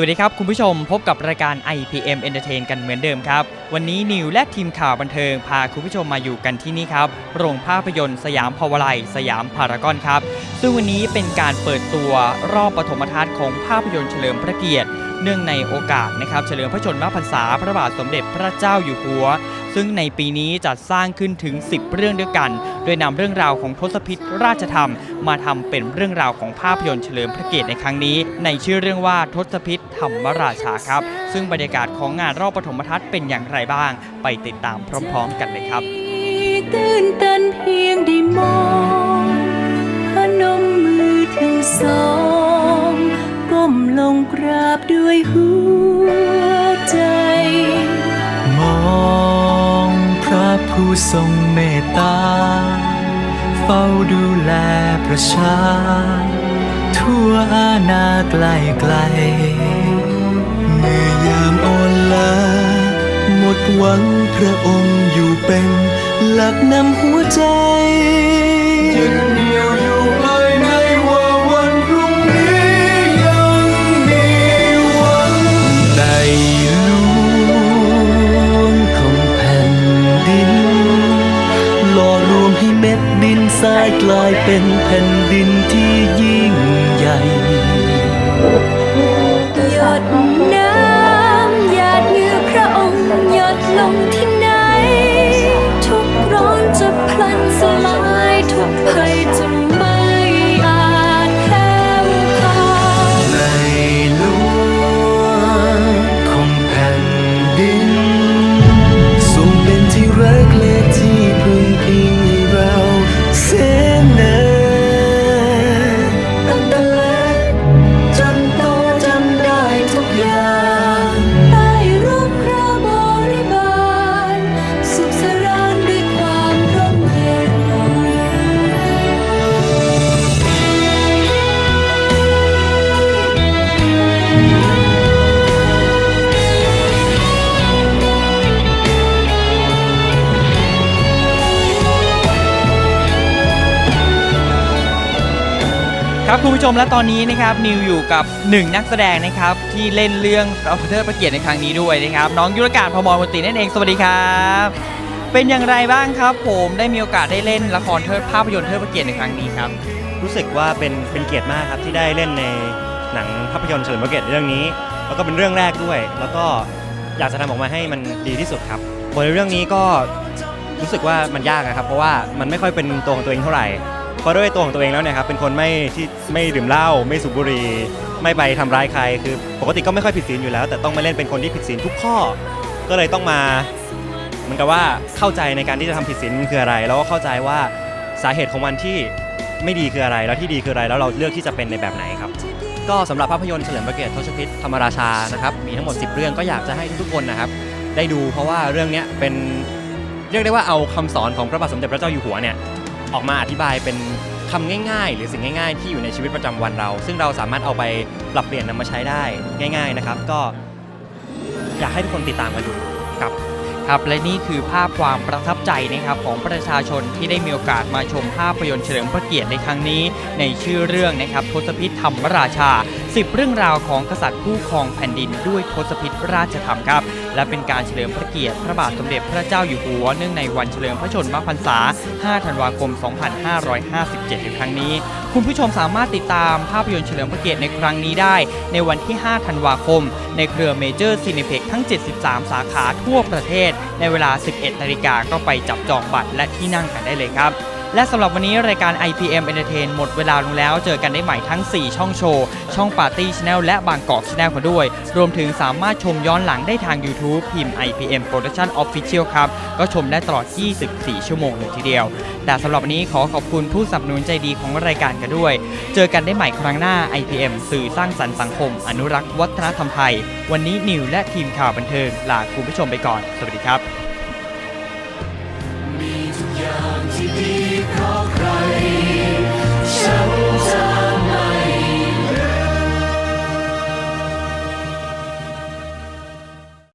สวัสดีครับ คุณผู้ชมพบกับรายการ IPM Entertain กันเหมือนเดิมครับ วันนี้นิวและทีมข่าวบันเทิงพาคุณผู้ชมมาอยู่กันที่นี่ครับ โรงภาพยนตร์สยามพาวไลยสยามพารากอนครับ ซึ่งวันนี้เป็นการเปิดตัวรอบปฐมทัศน์ของภาพยนตร์เฉลิมพระเกียรติ เนื่องในโอกาสนะครับเฉลิมพระชนมพรรษาพระบาทสมเด็จพระเจ้าอยู่หัว ซึ่งในปีนี้จัดสร้างขึ้นถึง 10 เรื่องด้วยกัน โดยนำเรื่องราวของทศพิธราชธรรม มาทำเป็นเรื่องราวของภาพยนตร์เฉลิมพระเกียรติในครั้งนี้ ในชื่อเรื่องว่าทศพิธธรรมราชาครับ ซึ่งบรรยากาศของงานรอบปฐมทัศน์เป็นอย่างไรบ้าง ไปติดตามพร้อม ๆ กันเลยครับตื่นตันเพียงได้มอง หัวใจ มองพระผู้ทรงเมตตา เฝ้าดูแลประชา ทั่วอาณาไกลไกล เมื่อยามอ่อนล้าหมดหวังพระองค์อยู่เป็นหลักนำหัวใจ ทรายกลายเป็นแผ่นดินที่ยิ่ง ครับคุณผู้ชมและตอนนี้นะครับนิวอยู่กับหนึ่งนักแสดงนะครับที่เล่นเรื่องเอาเทิดพระเกียรติในครั้งนี้ด้วยนะครับน้องยุรการพมรมนตรีนั่นเองสวัสดีครับ เป็นอย่างไรบ้างครับ ผมได้มีโอกาสได้เล่นละครเทิดภาพยนตร์เทิดพระเกียรติในครั้งนี้ครับรู้สึกว่าเป็นเป็นเกียรติมากครับที่ได้เล่นในหนังภาพยนตร์เฉลิมพระเกียรติเรื่องนี้ แล้วก็เป็นเรื่องแรกด้วย แล้วก็อยากจะทำออกมาให้มันดีที่สุดครับบทในเรื่องนี้ก็รู้สึกว่ามันยากนะครับ เพราะว่ามันไม่ค่อยเป็นตัวของตัวเองเท่าไหร่ เพราะด้วยตัวของตัวเองแล้วเนี่ยครับเป็นคนไม่ที่ไม่ดื่มเหล้าไม่สูบบุหรี่ไม่ไปทำร้ายใครคือ ปกติก็ไม่ค่อยผิดศีลอยู่แล้ว แต่ต้องมาเล่นเป็นคนที่ผิดศีลทุกข้อ ก็เลยต้องมาเหมือนกับว่าเข้าใจในการที่จะทำผิดศีลคืออะไร แล้วก็เข้าใจว่าสาเหตุของมันที่ไม่ดีคืออะไรแล้วที่ดีคืออะไรแล้วเราเลือกที่จะเป็นในแบบไหนครับ ก็สำหรับภาพยนตร์เฉลิมพระเกียรติทศพิธธรรมราชานะครับมีทั้งหมด 10 เรื่องก็อยากจะให้ทุกๆคนนะครับ ได้ดูเพราะว่าเรื่องเนี้ยเป็นเรียกได้ว่าเอาคำสอนของพระบาทสมเด็จพระเจ้าอยู่หัวเนี่ย ออกมาอธิบายเป็นคำง่ายๆ หรือสิ่งง่าย ๆ ที่อยู่ในชีวิตประจำวันเรา ซึ่งเราสามารถเอาไปปรับเปลี่ยนนำมาใช้ได้ง่าย ๆนะครับ ก็อยากให้ทุกคนติดตามกันดูครับครับและนี่คือภาพความประทับใจนะครับของประชาชนที่ได้มีโอกาสมาชมภาพยนตร์เฉลิมพระเกียรติในครั้งนี้ ในชื่อเรื่องนะครับทศพิธธรรมราชา 10 เรื่องราวของกษัตริย์ผู้ครองแผ่นดินด้วยทศพิธราชธรรมครับ และเป็นการเฉลิมพระเกียรติพระบาทสมเด็จพระเจ้าอยู่หัวเนื่องในวันเฉลิมพระชนมพรรษา 5 ธันวาคม 2557 ในครั้งนี้ คุณผู้ชมสามารถติดตามภาพยนตร์เฉลิมพระเกียรติในครั้งนี้ได้ ในวันที่ 5 ธันวาคม ในเครือเมเจอร์ซีนิเพ็กทั้ง 73 สาขาทั่วประเทศ ในเวลา 11นาฬิกาก็ไปจับจองบัตรและที่นั่งกันได้เลยครับ และสำหรับวันนี้รายการ IPM Entertain หมดเวลาลงแล้ว เจอกันได้ใหม่ทั้ง 4 ช่องโชว์ ช่องปาร์ตี้ชแนลและบางกอกชแนลกันด้วย รวมถึงสามารถชมย้อนหลังได้ทาง YouTube พิมพ์ IPM Production Official ครับ ก็ชมได้ตลอด 24 ชั่วโมงเลยทีเดียว แต่สำหรับวันนี้ขอขอบคุณผู้สนับสนุนใจดีของรายการกันด้วย เจอกันได้ใหม่ครั้งหน้า IPM สื่อสร้างสรรค์สังคม อนุรักษ์วัฒนธรรมไทย วันนี้นิวและทีมข่าวบันเทิงลาคุณผู้ชมไปก่อน สวัสดีครับ